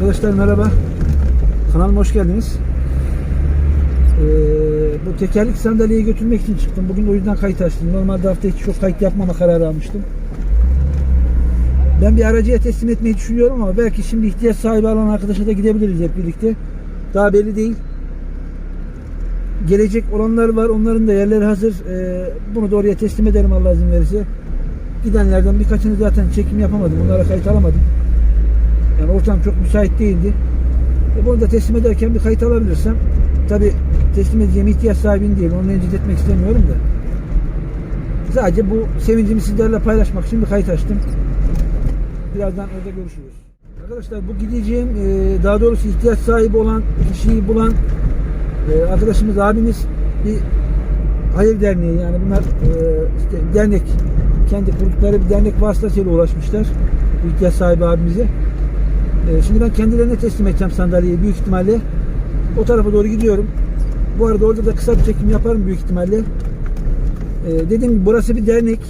Arkadaşlar merhaba. Kanalıma hoş geldiniz. Ee, bu tekerlik sandalyeyi götürmek için çıktım. Bugün o yüzden kayıt açtım. Normalde hafta içi çok kayıt yapmama kararı almıştım. Ben bir aracıya teslim etmeyi düşünüyorum ama belki şimdi ihtiyaç sahibi olan arkadaşa da gidebiliriz hep birlikte. Daha belli değil. Gelecek olanlar var. Onların da yerleri hazır. Ee, bunu da oraya teslim ederim Allah izin verirse. Gidenlerden birkaçını zaten çekim yapamadım. Onlara kayıt alamadım. Yani ortam çok müsait değildi. E bunu da teslim ederken bir kayıt alabilirsem tabi teslim edeceğim ihtiyaç sahibini değil. Onu rencide etmek istemiyorum da. Sadece bu sevincimi sizlerle paylaşmak için bir kayıt açtım. Birazdan orada görüşürüz. Arkadaşlar bu gideceğim e, daha doğrusu ihtiyaç sahibi olan kişiyi bulan e, arkadaşımız abimiz bir hayır derneği yani bunlar e, işte dernek kendi kurdukları bir dernek vasıtasıyla ulaşmışlar ihtiyaç sahibi abimize. E, şimdi ben kendilerine teslim edeceğim sandalyeyi büyük ihtimalle. O tarafa doğru gidiyorum. Bu arada orada da kısa bir çekim yaparım büyük ihtimalle. E, dediğim gibi burası bir dernek.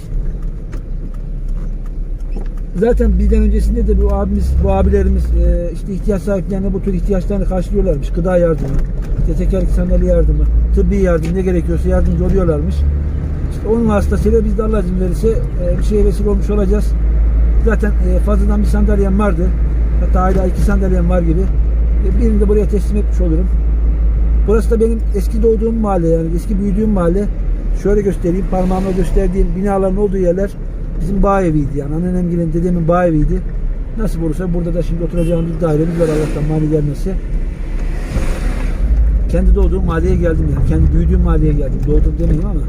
Zaten bizden öncesinde de bu abimiz, bu abilerimiz e, işte ihtiyaç sahiplerine bu tür ihtiyaçlarını karşılıyorlarmış. Gıda yardımı, işte tekerlek sandalye yardımı, tıbbi yardım ne gerekiyorsa yardımcı oluyorlarmış. İşte onun vasıtasıyla biz de Allah izin verirse e, bir şeye vesile olmuş olacağız. Zaten e, fazladan bir sandalyem vardı. Hatta hala iki sandalyem var gibi. E, birini de buraya teslim etmiş olurum. Burası da benim eski doğduğum mahalle yani eski büyüdüğüm mahalle. Şöyle göstereyim parmağımla gösterdiğim binaların olduğu yerler bizim bağ eviydi yani anneannemgilin dedemin bağ eviydi. Nasıl olursa burada da şimdi oturacağımız bir dairemiz var Allah'tan mani gelmesi. Kendi doğduğum mahalleye geldim yani. Kendi büyüdüğüm mahalleye geldim. Doğdum demeyeyim ama.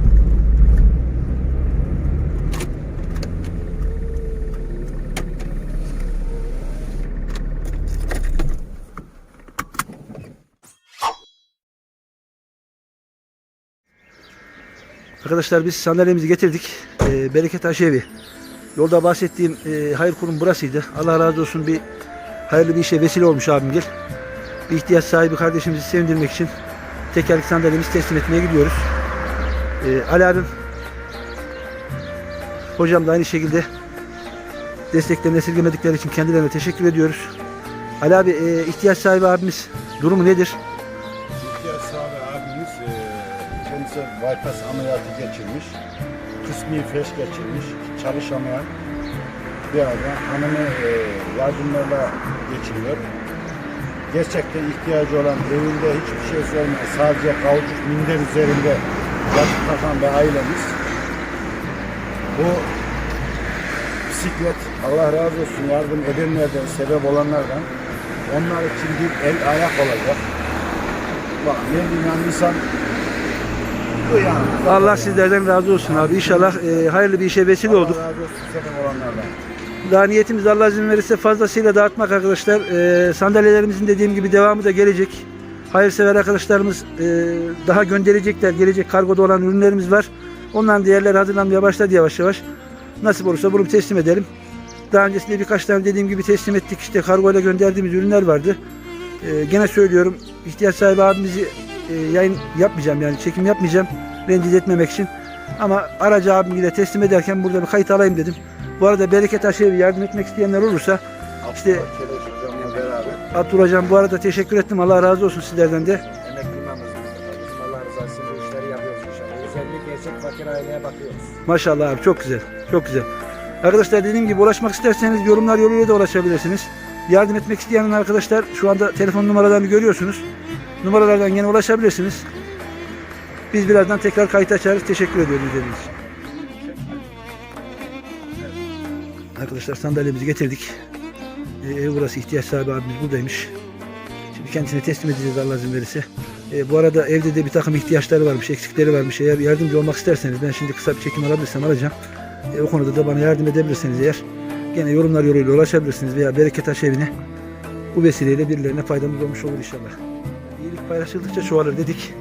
Arkadaşlar biz sandalyemizi getirdik. Ee, Bereket Aşevi. Yolda bahsettiğim e, hayır kurum burasıydı. Allah razı olsun bir hayırlı bir işe vesile olmuş abim gel. Bir ihtiyaç sahibi kardeşimizi sevindirmek için tekerlek sandalyemizi teslim etmeye gidiyoruz. Ee, Ali abim hocam da aynı şekilde desteklerini esirgemedikleri için kendilerine teşekkür ediyoruz. Ali abi e, ihtiyaç sahibi abimiz durumu nedir? Bypass ameliyatı geçirmiş. Kısmi feş geçirmiş. Çalışamayan bir adam. Hanımı e, yardımlarla geçiriyor. Gerçekten ihtiyacı olan evinde hiçbir şey olmayan sadece kavuçuk minder üzerinde yatıp takan bir ailemiz. Bu bisiklet Allah razı olsun yardım edenlerden, sebep olanlardan onlar için bir el ayak olacak. Bak ne diyeyim insan bu yani. Allah sizlerden razı olsun abi. İnşallah e, hayırlı bir işe vesile olduk. Allah razı olsun sebep olanlardan. Daha niyetimiz Allah izin verirse fazlasıyla dağıtmak arkadaşlar. Ee, sandalyelerimizin dediğim gibi devamı da gelecek. Hayırsever arkadaşlarımız e, daha gönderecekler. Gelecek kargoda olan ürünlerimiz var. Onların değerleri hazırlanmaya başladı yavaş yavaş. Nasip olursa bunu teslim edelim. Daha öncesinde birkaç tane dediğim gibi teslim ettik. İşte kargoyla gönderdiğimiz ürünler vardı. Ee, gene söylüyorum ihtiyaç sahibi abimizi e, yayın yapmayacağım yani çekim yapmayacağım. Rencide etmemek için. Ama aracı abimle teslim ederken burada bir kayıt alayım dedim. Bu arada Bereket Aşevi yardım etmek isteyenler olursa İşte- Abdullah Hocam bu arada teşekkür ettim. Allah razı olsun sizlerden de. Emekli imamız bizim Allah rızası için bu işleri yapıyoruz inşallah. Özellikle gerçek fakir aileye bakıyoruz. Maşallah abi çok güzel. Çok güzel. Arkadaşlar dediğim gibi ulaşmak isterseniz yorumlar yoluyla da ulaşabilirsiniz. Yardım etmek isteyen arkadaşlar şu anda telefon numaralarını görüyorsunuz. Numaralardan yine ulaşabilirsiniz. Biz birazdan tekrar kayıt açarız. Teşekkür ediyorum izlediğiniz için. Arkadaşlar sandalyemizi getirdik. Ee, burası ihtiyaç sahibi abimiz buradaymış. Şimdi kendisine teslim edeceğiz Allah izin verirse. Ee, bu arada evde de bir takım ihtiyaçları varmış, eksikleri varmış. Eğer yardımcı olmak isterseniz ben şimdi kısa bir çekim alabilirsem alacağım. Ee, o konuda da bana yardım edebilirseniz eğer gene yorumlar yoluyla ulaşabilirsiniz veya Bereket Taş evine bu vesileyle birilerine faydamız olmuş olur inşallah. Paylaşıldıkça çoğalır dedik.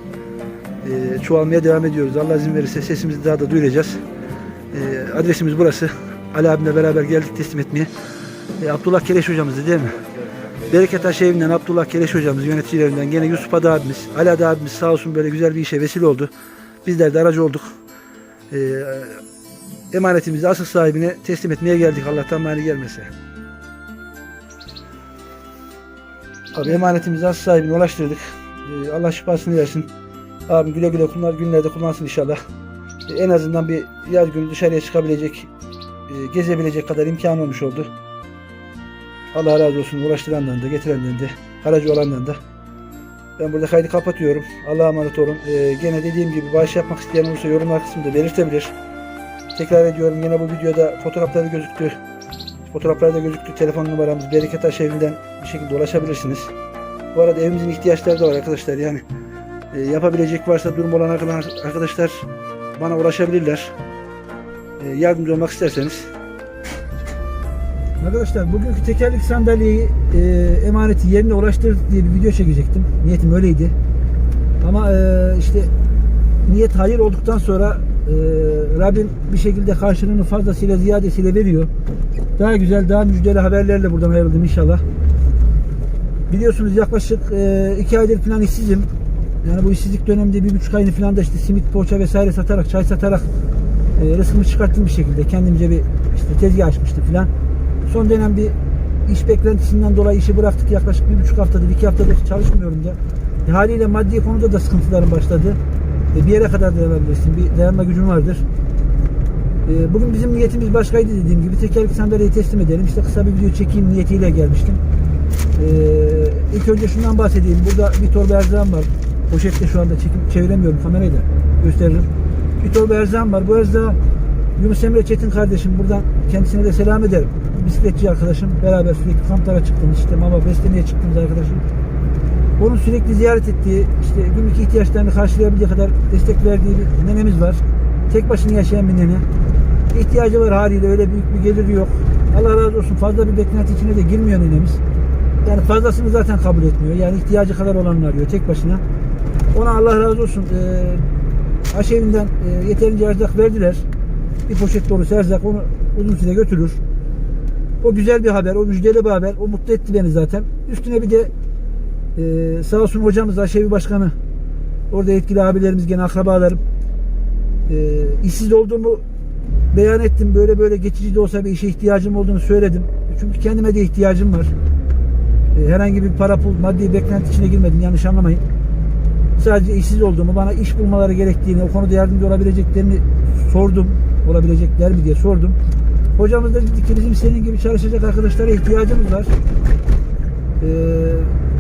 Ee, çoğalmaya devam ediyoruz. Allah izin verirse sesimizi daha da duyuracağız. Ee, adresimiz burası. Ali abimle beraber geldik teslim etmeye. Ee, Abdullah Keleş hocamızdı değil mi? Bereket Taş evinden Abdullah Keleş hocamız yöneticilerinden gene Yusuf Ada abimiz, Ali Ada abimiz sağ olsun böyle güzel bir işe vesile oldu. Bizler de aracı olduk. Ee, emanetimizi asıl sahibine teslim etmeye geldik Allah'tan mani gelmese. Abi emanetimizi az sahibine ulaştırdık. Ee, Allah şifasını versin. Abim güle güle kullan, günlerde kullansın inşallah. Ee, en azından bir yaz günü dışarıya çıkabilecek, e, gezebilecek kadar imkan olmuş oldu. Allah razı olsun ulaştırandan da, getirenden de, aracı olandan da. Ben burada kaydı kapatıyorum. Allah'a emanet olun. Ee, gene dediğim gibi bağış yapmak isteyen olursa yorumlar kısmında belirtebilir. Tekrar ediyorum yine bu videoda fotoğrafları gözüktü. Fotoğraflarda gözüktü. Telefon numaramız Bereket Taş evinden bir şekilde ulaşabilirsiniz. Bu arada evimizin ihtiyaçları da var arkadaşlar. Yani e, yapabilecek varsa durum olan arkadaşlar- bana ulaşabilirler. E, yardımcı olmak isterseniz. Arkadaşlar bugünkü tekerlek sandalyeyi e, emaneti yerine ulaştır diye bir video çekecektim. Niyetim öyleydi. Ama e, işte niyet hayır olduktan sonra e, Rabbim bir şekilde karşılığını fazlasıyla ziyadesiyle veriyor. Daha güzel, daha müjdeli haberlerle buradan ayrıldım inşallah. Biliyorsunuz yaklaşık e, iki aydır falan işsizim. Yani bu işsizlik döneminde bir buçuk ayını falan da işte simit, poğaça vesaire satarak, çay satarak e, rızkımı çıkarttım bir şekilde. Kendimce bir işte tezgah açmıştım falan. Son dönem bir iş beklentisinden dolayı işi bıraktık. Yaklaşık bir buçuk haftadır, iki haftadır çalışmıyorum da. E, haliyle maddi konuda da sıkıntılarım başladı. E, bir yere kadar dayanabilirsin. Bir dayanma gücün vardır. E, bugün bizim niyetimiz başkaydı dediğim gibi. Tekerlekli sandalyeyi teslim edelim. İşte kısa bir video çekeyim niyetiyle gelmiştim. E, ilk önce şundan bahsedeyim. Burada bir torba erzağım var. Poşette şu anda çekim, çeviremiyorum kamerayla. Gösteririm. Bir torba erzağım var. Bu erzağı Yunus Emre Çetin kardeşim buradan kendisine de selam ederim. Bisikletçi arkadaşım. Beraber sürekli kamplara çıktığımız işte mama beslemeye çıktığımız arkadaşım. Onun sürekli ziyaret ettiği, işte günlük ihtiyaçlarını karşılayabildiği kadar destek verdiği bir nenemiz var. Tek başına yaşayan bir nene. İhtiyacı var haliyle öyle büyük bir geliri yok. Allah razı olsun fazla bir beklenti içine de girmiyor nenemiz. Yani fazlasını zaten kabul etmiyor. Yani ihtiyacı kadar olanını arıyor tek başına. Ona Allah razı olsun. Ee, aşevinden e, yeterince erzak verdiler. Bir poşet dolusu erzak onu uzun süre götürür. O güzel bir haber, o müjdeli bir haber. O mutlu etti beni zaten. Üstüne bir de ee, sağ olsun hocamız Aşevi Başkanı orada etkili abilerimiz gene akrabalarım ee, işsiz olduğumu beyan ettim böyle böyle geçici de olsa bir işe ihtiyacım olduğunu söyledim çünkü kendime de ihtiyacım var herhangi bir para pul maddi beklenti içine girmedim yanlış anlamayın sadece işsiz olduğumu bana iş bulmaları gerektiğini o konuda yardımcı olabileceklerini sordum olabilecekler mi diye sordum hocamız da dedi ki bizim senin gibi çalışacak arkadaşlara ihtiyacımız var ee,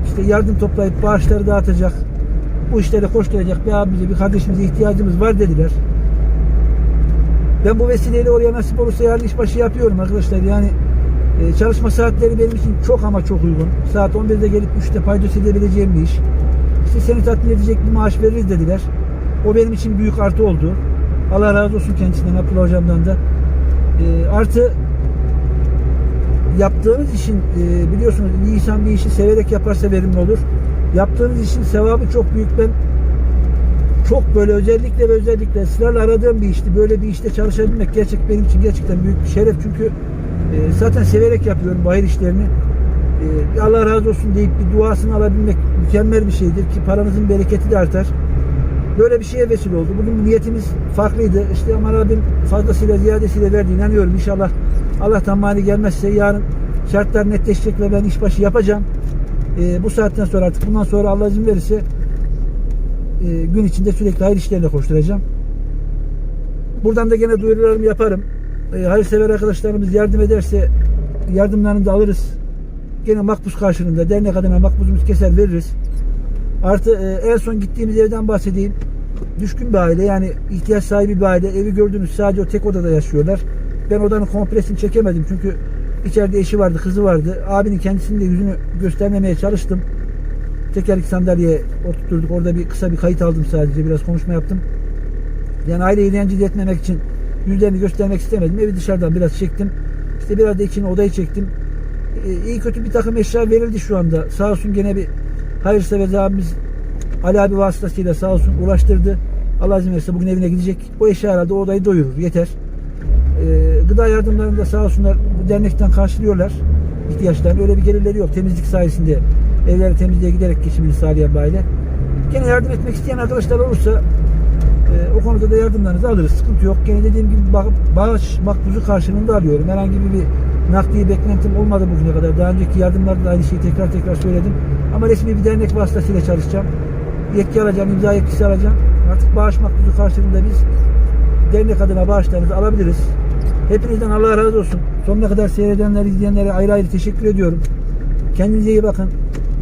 işte yardım toplayıp bağışları dağıtacak, bu işlere koşturacak bir abimize, bir kardeşimize ihtiyacımız var dediler. Ben bu vesileyle oraya nasip olursa yarın işbaşı yapıyorum arkadaşlar. Yani e, çalışma saatleri benim için çok ama çok uygun. Saat 11'de gelip 3'te paydos edebileceğim bir iş. İşte seni tatmin edecek bir maaş veririz dediler. O benim için büyük artı oldu. Allah razı olsun kendisinden, Abdullah hocamdan da. E, artı yaptığınız işin e, biliyorsunuz bir insan bir işi severek yaparsa verimli olur. Yaptığınız işin sevabı çok büyük. Ben çok böyle özellikle ve özellikle ısrarla aradığım bir işti. Böyle bir işte çalışabilmek gerçek benim için gerçekten büyük bir şeref. Çünkü e, zaten severek yapıyorum bu hayır işlerini. E, Allah razı olsun deyip bir duasını alabilmek mükemmel bir şeydir ki paranızın bereketi de artar. Böyle bir şeye vesile oldu. Bugün niyetimiz farklıydı. İşte ama Rabbim fazlasıyla ziyadesiyle verdi. İnanıyorum inşallah Allah'tan mani gelmezse yarın şartlar netleşecek ve ben işbaşı yapacağım. Ee, bu saatten sonra artık bundan sonra Allah izin verirse e, gün içinde sürekli hayır işlerine koşturacağım. Buradan da gene duyurularımı yaparım. E, hayırsever arkadaşlarımız yardım ederse yardımlarını da alırız. Gene makbuz karşılığında dernek adına makbuzumuz keser veririz. Artı e, en son gittiğimiz evden bahsedeyim. Düşkün bir aile yani ihtiyaç sahibi bir aile. Evi gördüğünüz sadece o tek odada yaşıyorlar. Ben odanın kompresini çekemedim çünkü içeride eşi vardı, kızı vardı. Abinin kendisinin de yüzünü göstermemeye çalıştım. Tekerlek sandalyeye oturtturduk. Orada bir kısa bir kayıt aldım sadece. Biraz konuşma yaptım. Yani aileyi rencide etmemek için yüzlerini göstermek istemedim. Evi dışarıdan biraz çektim. İşte biraz da içine odayı çektim. E, iyi kötü bir takım eşya verildi şu anda. Sağ olsun gene bir hayırsever abimiz Ali abi vasıtasıyla sağ olsun ulaştırdı. Allah izin verirse bugün evine gidecek. O eşya herhalde o odayı doyurur. Yeter. Ee, gıda yardımlarını da sağ olsunlar dernekten karşılıyorlar ihtiyaçlarını. Öyle bir gelirleri yok. Temizlik sayesinde evleri temizliğe giderek geçimini sağlayan bir. Gene yardım etmek isteyen arkadaşlar olursa e, o konuda da yardımlarınızı alırız. Sıkıntı yok. Gene dediğim gibi ba- bağış makbuzu karşılığında alıyorum. Herhangi bir nakdi beklentim olmadı bugüne kadar. Daha önceki yardımlarda da aynı şeyi tekrar tekrar söyledim. Ama resmi bir dernek vasıtasıyla çalışacağım. Yetki alacağım, imza yetkisi alacağım. Artık bağış makbuzu karşılığında biz dernek adına bağışlarınızı alabiliriz. Hepinizden Allah razı olsun. Sonuna kadar seyredenler, izleyenlere ayrı ayrı teşekkür ediyorum. Kendinize iyi bakın.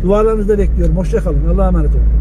Dualarınızı da bekliyorum. Hoşça kalın. Allah'a emanet olun.